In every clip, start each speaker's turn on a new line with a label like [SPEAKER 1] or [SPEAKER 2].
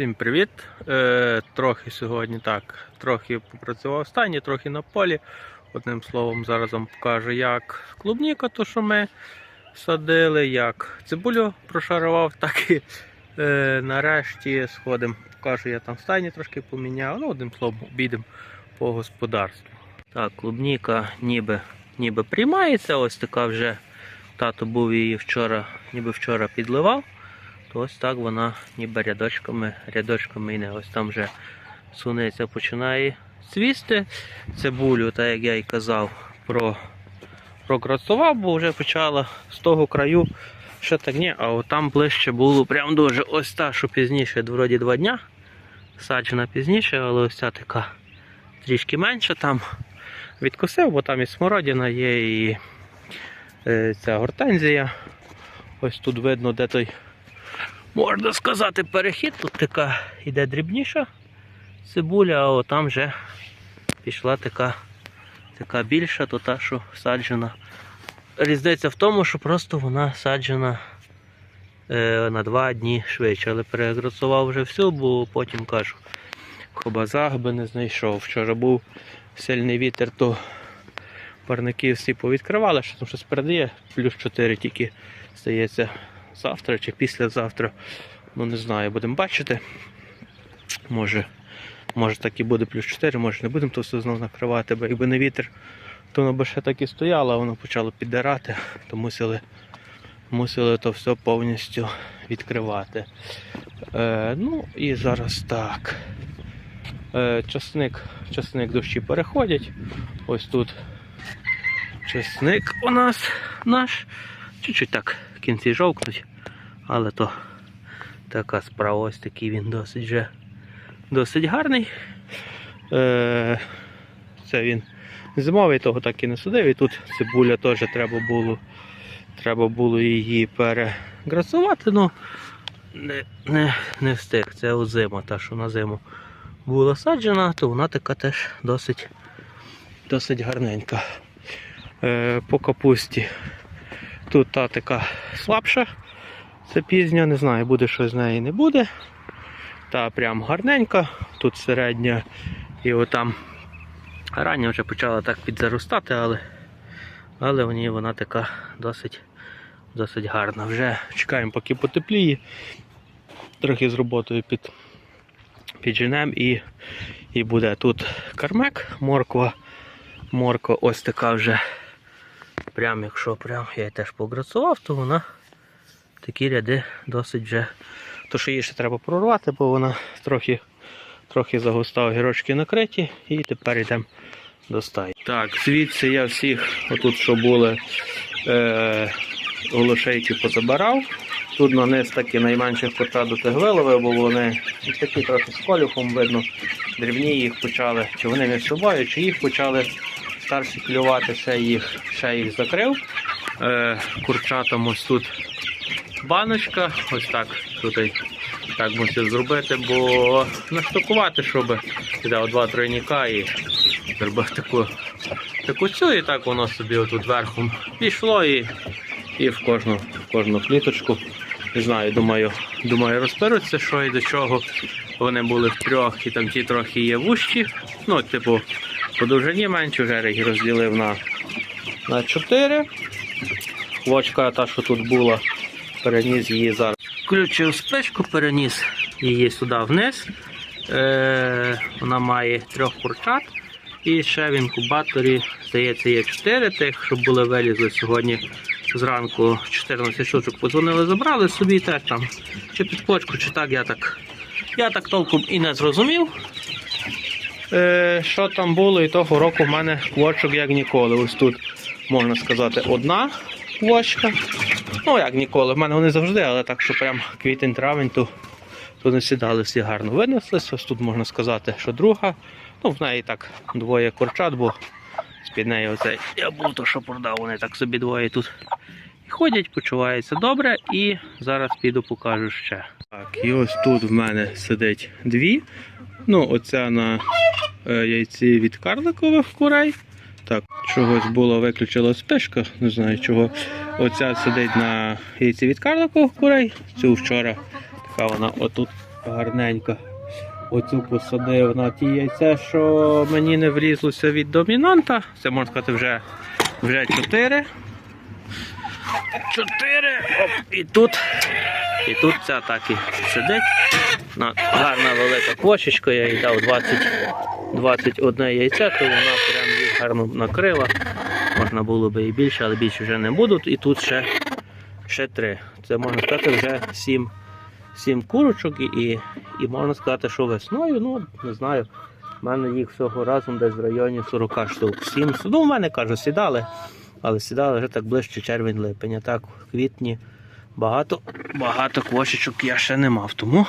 [SPEAKER 1] Всім привіт! Е, трохи сьогодні так, трохи попрацював в стані, трохи на полі. Одним словом, зараз вам покажу, як клубніка, то що ми садили, як цибулю прошарував, так і е, нарешті сходимо. Покажу, я там в стані трошки поміняв. Ну, одним словом, обійдемо по господарству. Так, клубніка ніби, ніби приймається. Ось така вже тато був її вчора, ніби вчора підливав то ось так вона ніби рядочками, рядочками йде. Ось там вже суниця починає цвісти. Цибулю, так як я і казав, про, програцував, бо вже почала з того краю. Ще так ні, а там ближче було прям дуже ось та, що пізніше, вроді два дня. Саджена пізніше, але ось ця така трішки менша там відкусив, бо там і смородина є, і е, ця гортензія. Ось тут видно, де той можна сказати, перехід. Тут така йде дрібніша цибуля, а там вже пішла така, така більша, то та, що саджена. Різниця в тому, що просто вона саджена е, на два дні швидше, але переграцував вже всю, бо потім кажу, кобазах би не знайшов. Вчора був сильний вітер, то парники всі повідкривали, що там щось передає, плюс 4 тільки здається завтра чи післязавтра. Ну не знаю, будемо бачити. Може, може так і буде плюс 4, може не будемо то все знову накривати, бо якби не вітер, то воно би ще так і стояло, а воно почало піддирати, то мусили, мусили то все повністю відкривати. Е, ну і зараз так. Е, часник, часник дощі переходять. Ось тут часник у нас наш. Чуть-чуть так кінці жовкнуть, але то така справа, ось такий він досить вже досить гарний. Е, це він зимовий, того так і не судив. І тут цибуля теж треба було треба було її переграцувати, ну не, не, не встиг. Це озима, та, що на зиму була саджена, то вона така теж досить, досить гарненька. Е, по капусті Тут та така слабша, це пізня, не знаю, буде щось з неї не буде. Та прям гарненька, тут середня і отам рання вже почала так підзаростати, але але в ній вона така досить досить гарна. Вже чекаємо, поки потепліє. Трохи з роботою під, підженем і, і буде тут кармек, морква. Морква ось така вже прям якщо прям я її теж пограцував, то вона такі ряди досить вже. То що її ще треба прорвати, бо вона трохи трохи загуста огірочки накриті і тепер йдемо до стаї. Так, звідси я всіх, отут що були е, голошейки позабирав. Тут на низ такі найменших початок виловив, бо вони такі трохи з колюхом видно, дрібні їх почали, чи вони між собою, чи їх почали старші клювати, ще їх ще їх закрив. Е, Курчатам ось тут баночка, ось так тут так мусив зробити, бо наштукувати, щоб взяв два тройника і зробив таку таку цю, і так воно собі отут верхом пішло і і в кожну в кожну кліточку. Не знаю, думаю, думаю, розберуться, що і до чого. Вони були в трьох, і там ті трохи є вущі. Ну, типу, по довжині менше їх розділив на на 4. Вочка та, що тут була, переніс її зараз. Включив спичку, переніс її сюди вниз. Е, Вона має трьох курчат. І ще в інкубаторі, здається, є 4 тих, щоб були вилізли сьогодні зранку 14 штучок подзвонили, забрали собі теж там, чи під почку, чи так, я так я так толком і не зрозумів. Е, Що там було, і того року в мене квочок як ніколи. Ось тут, можна сказати, одна квочка. Ну, як ніколи, в мене вони завжди, але так, що прям квітень-травень, то, то не сідали всі гарно винеслись. Ось тут можна сказати, що друга. Ну, в неї так двоє курчат, бо з-під неї оцей я був то, що продав, вони так собі двоє тут ходять, почуваються добре і зараз піду покажу ще. Так, і ось тут в мене сидить дві. Ну, оця на е, яйці від карликових курей. Так, чогось було виключила спишка, не знаю чого. Оця сидить на яйці від карликових курей. Цю вчора така вона отут гарненька. Оцю посадив на ті яйця, що мені не врізлося від домінанта. Це можна сказати вже, вже 4. 4. Оп, і тут. І тут ця так і сидить. На, гарна велика кошечка, я їй дав 20, 21 яйце, то вона прям їх гарно накрила. Можна було би і більше, але більше вже не будуть. І тут ще, ще 3. Це можна сказати вже 7, 7 курочок і, і, можна сказати, що весною, ну не знаю. У мене їх всього разом десь в районі 40 штук. 7, ну, в мене кажу, сідали, але сідали вже так ближче червень-липень. А так в квітні багато, багато квошечок я ще не мав. Тому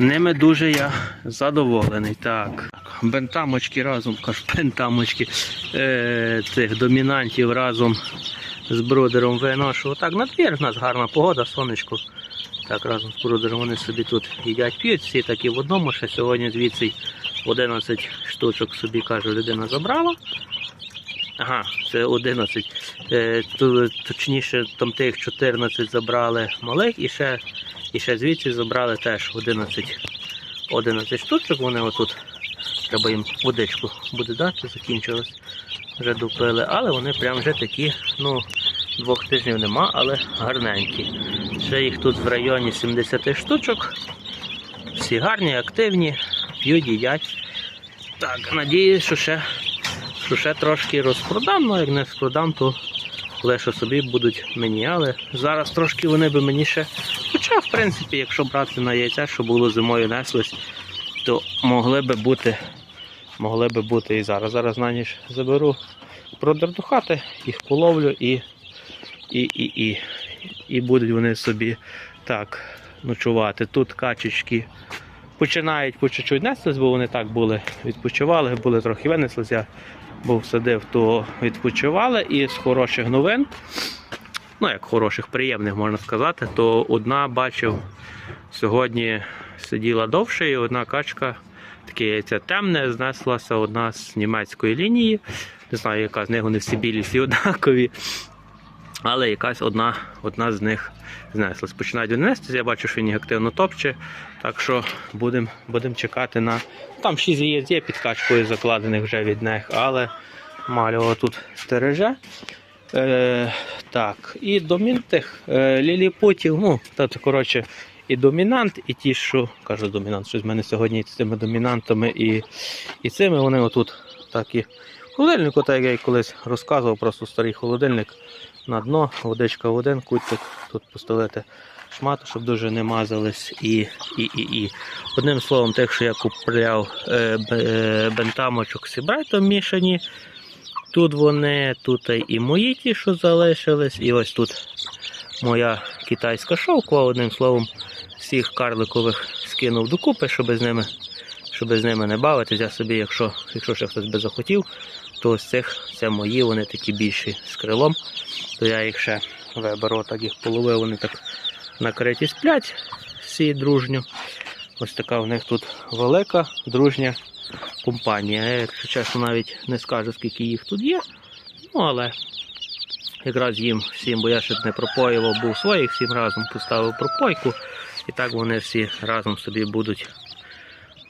[SPEAKER 1] ними дуже я задоволений. Так. Бентамочки разом, кажу, бентамочки е, цих домінантів разом з брудером виношу. Так, на двір в нас гарна погода, сонечко. Так, разом з брудером вони собі тут їдять, п'ють, всі такі в одному. Ще сьогодні звідси 11 штучок собі каже, людина забрала. Ага, це 11. Е, точніше, там тих 14 забрали малих і ще, і ще звідси забрали теж 11, 11 штучок. Вони отут. Треба їм водичку буде дати, закінчилось. Вже допили, але вони прям вже такі, ну, двох тижнів нема, але гарненькі. Ще їх тут в районі 70 штучок. Всі гарні, активні, п'ють, їдять. Так, надіюсь, що ще, що ще трошки розпродам, ну як не розпродам, то лише собі будуть мені. Але зараз трошки вони би мені ще. Хоча, в принципі, якщо брати на яйця, що було зимою неслись, то могли би бути, могли би бути і зараз. Зараз на ніч заберу продер до хати, їх половлю і, і, і, і, і будуть вони собі так ночувати. Тут качечки починають по чуть-чуть нестись, бо вони так були, відпочивали, були трохи винеслись, був садив, то відпочивали. І з хороших новин, ну як хороших, приємних можна сказати, то одна бачив сьогодні сиділа довше, і одна качка, таке яйця темне, знеслася одна з німецької лінії. Не знаю, яка з них вони всі білі, всі однакові. Але якась одна, одна з них знеслась. Починають вони нестися, я бачу, що він їх активно топче. Так що будемо будем чекати на. Там 6 яєць є під качкою закладених вже від них, але Малього тут стереже. Е, так, і домін тих е, ліліпутів, ну, це коротше, і домінант, і ті, що кажу домінант, щось в мене сьогодні з цими домінантами і, і цими вони отут так і холодильнику, так як я колись розказував, просто старий холодильник на дно, водичка в один кутик, тут постелити шмат, щоб дуже не мазались. І, і, і, і. Одним словом, тих, що я купляв е, е, бентамочок сібрайтом мішані. Тут вони, тут і мої ті, що залишились, і ось тут моя китайська шовкова, одним словом, всіх карликових скинув докупи, щоб з ними, щоб з ними не бавитись. Я собі, якщо, якщо ще хтось би захотів, то ось цих це мої, вони такі більші з крилом, то я їх ще виберу, так їх половив, вони так накриті сплять всі дружньо. Ось така в них тут велика, дружня компанія. Я, якщо чесно, навіть не скажу, скільки їх тут є. Ну, але якраз їм всім, бо я ще не пропоював, був своїх, всім разом поставив пропойку. І так вони всі разом собі будуть,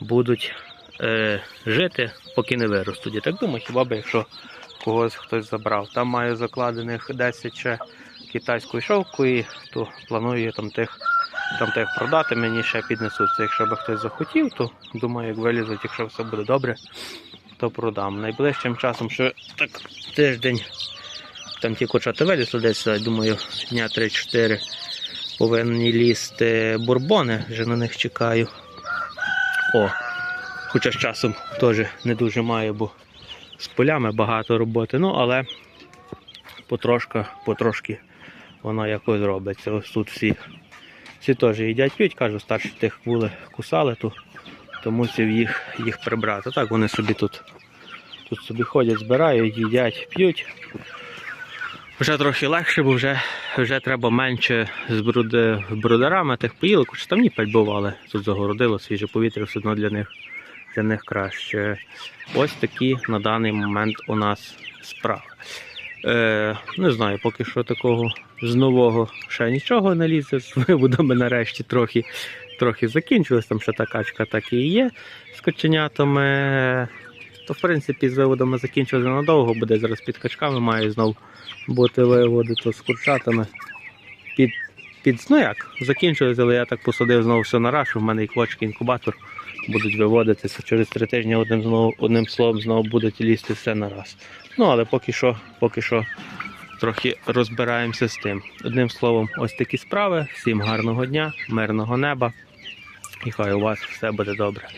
[SPEAKER 1] будуть е, жити, поки не виростуть. Я так думаю, хіба б якщо когось хтось забрав. Там маю закладених 10 ще китайської шовкою, то планую там тих, там тих продати, мені ще піднесуться. Якщо б хтось захотів, то думаю, як вилізуть, якщо все буде добре, то продам. Найближчим часом, що так тиждень, там ті кочати вилізли десь, думаю, дня 3-4 повинні лізти бурбони, вже на них чекаю. О, хоча з часом теж не дуже маю, бо з полями багато роботи. Ну, але потрошка, потрошки воно якось робиться. Ось тут всі, всі теж їдять п'ють, кажу, старші тих були кусали, то, то мусив їх, їх прибрати. Так вони собі тут, тут собі ходять, збирають, їдять, п'ють. Вже трохи легше, бо вже, вже треба менше з бруди, брудерами тих поїлок, хоч там ні бували. Тут загородило свіже повітря, все одно для них, для них краще. Ось такі на даний момент у нас справи. Е, не знаю, поки що такого з нового ще нічого не лізе. З виводами нарешті трохи, трохи закінчились, там ще та качка так і є з каченятами. То, в принципі, з виводами закінчилося надовго, буде зараз під качками, має знов бути виводи то з курчатами. Під, під, ну як, закінчилось, але я так посадив знову все на рашу, в мене і квочки, інкубатор будуть виводитися. Через три тижні одним, знову, одним словом знову будуть лізти все на раз. Ну, але поки що, поки що трохи розбираємося з тим. Одним словом, ось такі справи. Всім гарного дня, мирного неба. І хай у вас все буде добре.